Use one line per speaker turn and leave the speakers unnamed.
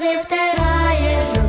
сльози втираєш.